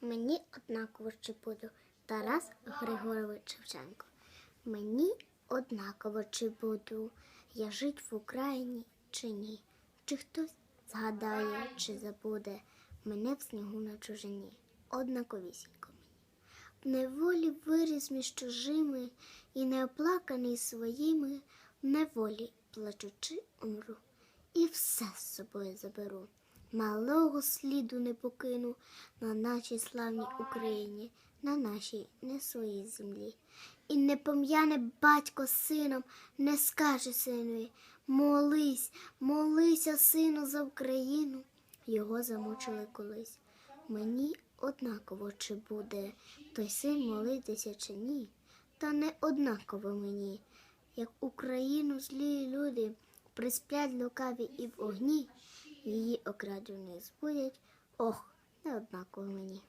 Мені однаково чи буду Тарас Григорович Шевченко. Мені однаково чи буду я жить в Україні чи ні. Чи хтось згадає, чи забуде мене в снігу на чужині. Однаковісінько мені. В неволі виріс між чужими і неоплаканий своїми, в неволі плачучи умру, і все з собою заберу. Малого сліду не покину на нашій славній Україні, на нашій не своїй землі. І не пом'яне батько сином, не скаже синові, молись, молися, сину, за Україну. Його замучили колись. Мені однаково, чи буде той син молитися чи ні, та не однаково мені, як Україну злі люди присплять лукаві і в огні, її окрадені збудять, ох, не однаково мені.